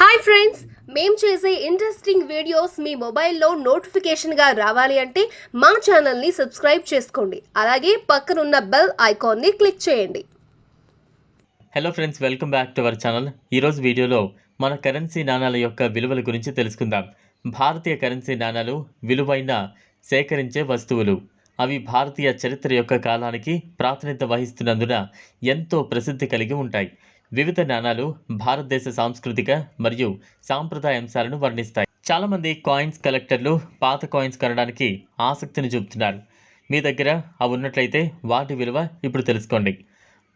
Hi friends మేము చేసే interesting videos మీ మొబైల్లో నోటిఫికేషన్గా రావాలి అంటే మా ఛానల్ని సబ్స్క్రైబ్ చేసుకోండి. అలాగే పక్కనున్న బెల్ ఐకాన్ని క్లిక్ చేయండి. Hello friends welcome back to our channel ఈరోజు వీడియోలో మన కరెన్సీ నాణాల యొక్క విలువల గురించి తెలుసుకుందాం. భారతీయ కరెన్సీ నాణాలు విలువైన సేకరించే వస్తువులు. అవి భారతీయ చరిత్ర యొక్క కాలానికి ప్రాతినిధ్యం వహిస్తున్నందున ఎంతో ప్రసిద్ధి కలిగి ఉంటాయి. వివిధ నాణాలు భారతదేశ సాంస్కృతిక మరియు సాంప్రదాయ అంశాలను వర్ణిస్తాయి. చాలామంది కాయిన్స్ కలెక్టర్లు పాత కాయిన్స్ కొనడానికి ఆసక్తిని చూపుతున్నారు. మీ దగ్గర అవి ఉన్నట్లయితే వాటి విలువ ఇప్పుడు తెలుసుకోండి.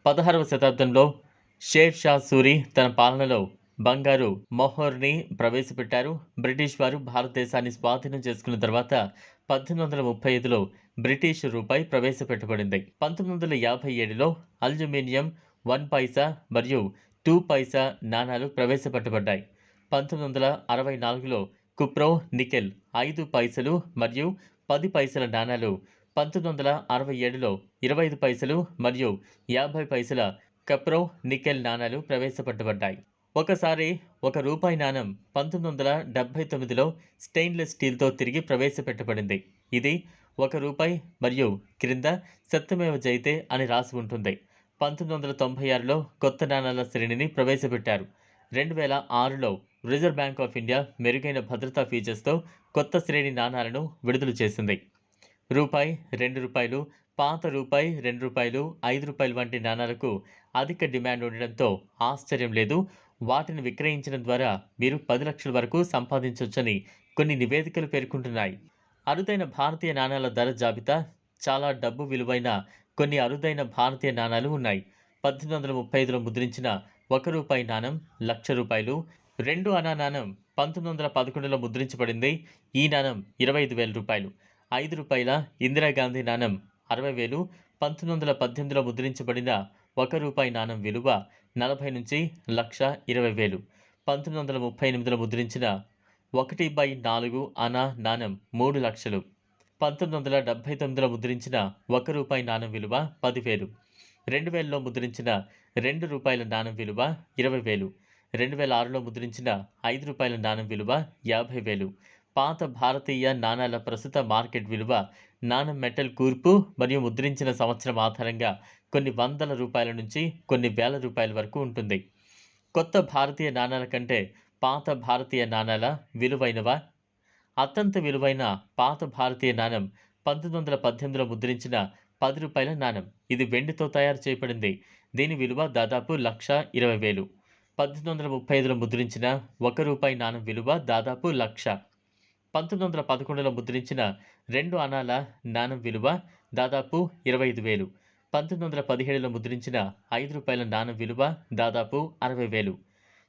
పదహారవ శతాబ్దంలో షేర్ షా సూరి తన పాలనలో బంగారు మొహోర్ని ప్రవేశపెట్టారు. బ్రిటిష్ వారు భారతదేశాన్ని స్వాధీనం చేసుకున్న తర్వాత పద్దెనిమిది వందల ముప్పై ఐదులో బ్రిటిష్ రూపాయి ప్రవేశపెట్టబడింది. పంతొమ్మిది వందల యాభై ఏడులో అల్యూమినియం వన్ పైసా మరియు టూ పైసా నాణాలు ప్రవేశపెట్టబడ్డాయి. పంతొమ్మిది వందల అరవై నాలుగులో కుప్రో నికెల్ ఐదు పైసలు మరియు పది పైసల నాణాలు పంతొమ్మిది వందల అరవై ఏడులో ఇరవై ఐదు పైసలు మరియు యాభై పైసల కప్రో నికెల్ నాణాలు ప్రవేశపెట్టబడ్డాయి. ఒకసారి ఒక రూపాయి నాణం పంతొమ్మిది వందల డెబ్బై తొమ్మిదిలో స్టెయిన్లెస్ స్టీల్తో తిరిగి ప్రవేశపెట్టబడింది. ఇది ఒక రూపాయి మరియు క్రింద సత్యమేవ జైతే అని రాసి ఉంటుంది. పంతొమ్మిది వందల తొంభై ఆరులో కొత్త నాణాల శ్రేణిని ప్రవేశపెట్టారు. రెండు వేల ఆరులో రిజర్వ్ బ్యాంక్ ఆఫ్ ఇండియా మెరుగైన భద్రతా ఫీచర్స్తో కొత్త శ్రేణి నాణాలను విడుదల చేసింది. రూపాయి రెండు రూపాయలు పాత రూపాయి రెండు రూపాయలు ఐదు రూపాయలు వంటి నాణాలకు అధిక డిమాండ్ ఉండడంతో ఆశ్చర్యం లేదు. వాటిని విక్రయించడం ద్వారా మీరు పది లక్షల వరకు సంపాదించవచ్చని కొన్ని నివేదికలు పేర్కొంటున్నాయి. అరుదైన భారతీయ నాణాల ధర జాబితా చాలా డబ్బు విలువైన కొన్ని అరుదైన భారతీయ నాణాలు ఉన్నాయి. పద్దెనిమిది వందల ముప్పై ఐదులో ముద్రించిన ఒక రూపాయి నాణం లక్ష రూపాయలు రెండు అనా నాణం పంతొమ్మిది వందల పదకొండులో ముద్రించబడింది. ఈ నాణం ఇరవై ఐదు వేల రూపాయలు. ఐదు రూపాయల ఇందిరాగాంధీ నాణం అరవై వేలు. పంతొమ్మిది వందల పద్దెనిమిదిలో ముద్రించబడిన ఒక రూపాయి నాణం విలువ నలభై నుంచి లక్ష ఇరవై వేలు. పంతొమ్మిది వందల ముప్పై ఎనిమిదిలో ముద్రించిన ఒకటి బై నాలుగు అనా నాణం మూడు లక్షలు. పంతొమ్మిది వందల డెబ్భై తొమ్మిదిలో ముద్రించిన ఒక రూపాయి నాణం విలువ పదివేలు. రెండు వేలలో ముద్రించిన రెండు రూపాయల నాణం విలువ ఇరవై వేలు రెండు వేల ఆరులో ముద్రించిన ఐదు రూపాయల నాణం విలువ యాభై వేలు పాత భారతీయ నాణాల ప్రస్తుత మార్కెట్ విలువ నాణం మెటల్ కూర్పు మరియు ముద్రించిన సంవత్సరం ఆధారంగా కొన్ని వందల రూపాయల నుంచి కొన్ని వేల రూపాయల వరకు ఉంటుంది. కొత్త భారతీయ నాణాల కంటే పాత భారతీయ నాణాల విలువైనవా? అత్యంత విలువైన పాత భారతీయ నాణం పంతొమ్మిది వందల పద్దెనిమిదిలో ముద్రించిన పది రూపాయల నాణం. ఇది వెండితో తయారు చేయబడింది. దీని విలువ దాదాపు లక్ష ఇరవై వేలు. పద్దెనిమిది వందల ముప్పై ఐదులో ముద్రించిన ఒక రూపాయి నాణం విలువ దాదాపు లక్ష. పంతొమ్మిది వందల పదకొండులో ముద్రించిన రెండు అనాల నాణం విలువ దాదాపు ఇరవై ఐదు వేలు. పంతొమ్మిది వందల పదిహేడులో ముద్రించిన ఐదు రూపాయల నాణం విలువ దాదాపు అరవై వేలు.